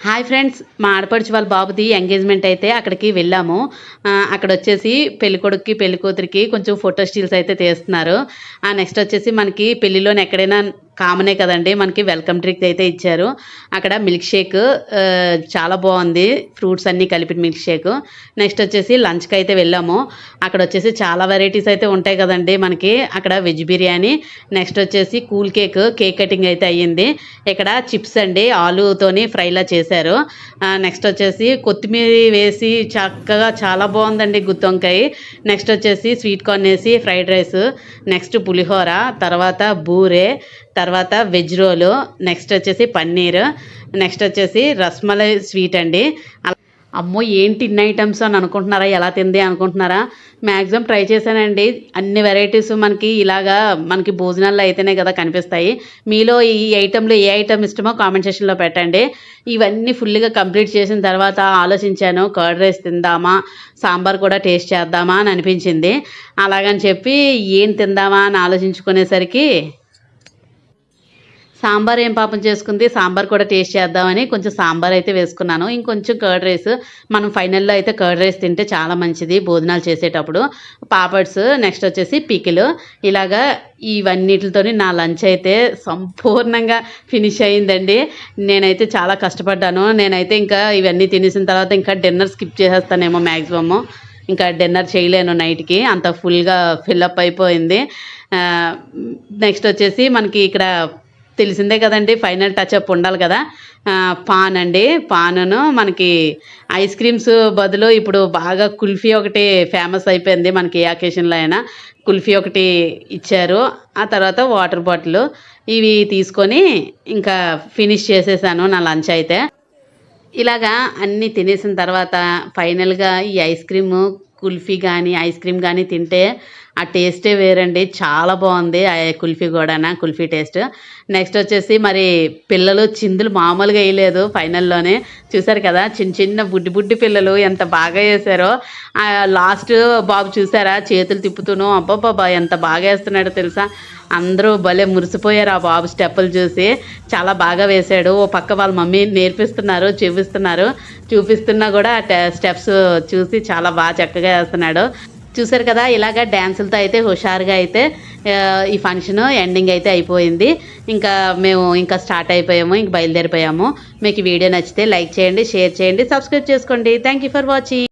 Hi friends మా ఆడపడుచు వాళ్ళ బాబుది ఎంగేజ్మెంట్ అయితే అక్కడికి వెళ్ళాము. అక్కడ వచ్చేసి పెళ్ళి కొడుక్కి పెళ్ళి కూతురికి కొంచెం ఫోటో స్టిల్స్ అయితే తీస్తున్నారు. ఆ నెక్స్ట్ వచ్చేసి మనకి పెళ్ళిలోని ఎక్కడైనా కామనే కదండి మనకి వెల్కమ్ డ్రింక్ అయితే ఇచ్చారు. అక్కడ మిల్క్ షేక్ చాలా బాగుంది. ఫ్రూట్స్ అన్నీ కలిపిన మిల్క్ షేక్. నెక్స్ట్ వచ్చేసి లంచ్కి అయితే వెళ్ళాము. అక్కడ వచ్చేసి చాలా వెరైటీస్ అయితే ఉంటాయి కదండి మనకి. అక్కడ వెజ్ బిర్యానీ నెక్స్ట్ వచ్చేసి కూల్ కేక్ కేక్ కటింగ్ అయితే అయ్యింది. ఇక్కడ చిప్స్ అండి ఆలుతోని ఫ్రైలా చేశారు. నెక్స్ట్ వచ్చేసి కొత్తిమీర వేసి చక్కగా చాలా బాగుందండి గుత్తొంకాయ నెక్స్ట్ వచ్చేసి స్వీట్ కార్న్ వేసి ఫ్రైడ్ రైస్. నెక్స్ట్ పులిహోర తర్వాత బూరే తర్వాత వెజ్ రోలు నెక్స్ట్ వచ్చేసి పన్నీర్ నెక్స్ట్ వచ్చేసి రస్మలై స్వీట్ అండి. అలా- అమ్మో ఏంటి ఇన్ని ఐటమ్స్ అని అనుకుంటున్నారా? ఎలా తింది అనుకుంటున్నారా? మ్యాక్సిమం ట్రై చేశానండి. అన్ని వెరైటీస్ మనకి ఇలాగా మనకి భోజనాల్లో అయితేనే కదా కనిపిస్తాయి. మీలో ఈ ఐటెంలో ఏ ఐటమ్ ఇష్టమో కామెంట్ సెక్షన్లో పెట్టండి. ఇవన్నీ ఫుల్గా కంప్లీట్ చేసిన తర్వాత ఆలోచించాను కర్డ్ రైస్ తిందామా సాంబార్ కూడా టేస్ట్ చేద్దామా అని అనిపించింది. అలాగని చెప్పి ఏం తిందామా అని ఆలోచించుకునేసరికి సాంబార్ ఏం పాపం చేసుకుంది? సాంబార్ కూడా టేస్ట్ చేద్దామని కొంచెం సాంబార్ అయితే వేసుకున్నాను. ఇంకొంచెం కర్డ్ రైస్. మనం ఫైనల్లో అయితే కర్డ్ రైస్ తింటే చాలా మంచిది భోజనాలు చేసేటప్పుడు. పాపడ్స్ నెక్స్ట్ వచ్చేసి పికిలు. ఇలాగా ఇవన్నిటితో నా లంచ్ అయితే సంపూర్ణంగా ఫినిష్ అయిందండి. నేనైతే చాలా కష్టపడ్డాను. నేనైతే ఇంకా ఇవన్నీ తినేసిన తర్వాత ఇంకా డిన్నర్ స్కిప్ చేసేస్తానేమో మ్యాక్సిమము ఇంకా డిన్నర్ చేయలేను నైట్కి. అంత ఫుల్గా ఫిల్అప్ అయిపోయింది. నెక్స్ట్ వచ్చేసి మనకి ఇక్కడ తెలిసిందే కదండి ఫైనల్ టచ్ అప్ ఉండాలి కదా. పాన్ అండి పానును మనకి ఐస్ క్రీమ్స్ బదులు ఇప్పుడు బాగా కుల్ఫీ ఒకటి ఫేమస్ అయిపోయింది మనకి ఏ అకేషన్లో అయినా. కుల్ఫీ ఒకటి ఇచ్చారు. ఆ తర్వాత వాటర్ బాటిల్ ఇవి తీసుకొని ఇంకా ఫినిష్ చేసేసాను నా లంచ్ అయితే. ఇలాగా అన్నీ తినేసిన తర్వాత ఫైనల్గా ఈ ఐస్ క్రీమ్ కుల్ఫీ కానీ ఐస్ క్రీమ్ కానీ తింటే ఆ టేస్టే వేరండి. చాలా బాగుంది. ఆ కుల్ఫీ కూడా కుల్ఫీ టేస్ట్. నెక్స్ట్ వచ్చేసి మరి పిల్లలు చిందులు మామూలుగా వేయలేదు ఫైనల్లోనే. చూసారు కదా చిన్న చిన్న బుడ్డి బుడ్డి పిల్లలు ఎంత బాగా వేసారో. లాస్ట్ బాబు చూసారా చేతులు తిప్పుతూనో అబ్బాబ్బా ఎంత బాగా వేస్తున్నాడో తెలుసా? అందరూ భలే మురిసిపోయారు ఆ బాబు స్టెప్పులు చూసి. చాలా బాగా వేశాడు ఓ పక్క వాళ్ళ మమ్మీ నేర్పిస్తున్నారు చూపిస్తున్నారు. చూపిస్తున్నా కూడా స్టెప్స్ చూసి చాలా బాగా చక్కగా వేస్తున్నాడు. చూసారు కదా ఇలాగ డ్యాన్సులతో అయితే హుషారుగా అయితే ఈ ఫంక్షన్ ఎండింగ్ అయితే అయిపోయింది. ఇంకా మేము ఇంకా స్టార్ట్ అయిపోయాము ఇంక బయలుదేరిపోయాము. మీకు వీడియో నచ్చితే లైక్ చేయండి షేర్ చేయండి సబ్స్క్రైబ్ చేసుకోండి. Thank you for watching